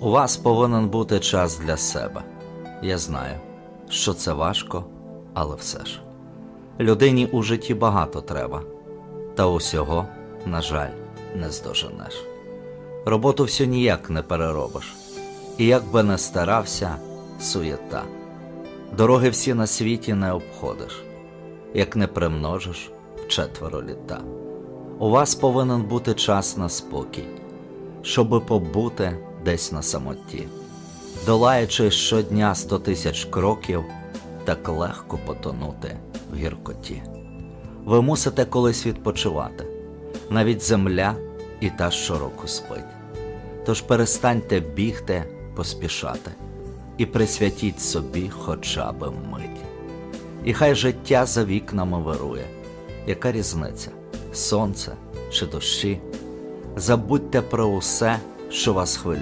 У вас повинен бути час для себе. Я знаю, що це важко, але все ж. Людині у житті багато треба, та усього, на жаль, не здоженеш. Роботу всю ніяк не переробиш, і як би не старався, суєта. Дороги всі на світі не обходиш, як не примножиш в четверо літа. У вас повинен бути час на спокій, щоби побути десь на самоті, долаючи щодня сто тисяч кроків, так легко потонути в гіркоті. Ви мусите колись відпочивати, навіть земля і та щороку спить. Тож перестаньте бігти, поспішати і присвятіть собі хоча б мить. І хай життя за вікнами вирує. Яка різниця? Сонце чи дощі? Забудьте про усе, що вас хвилює.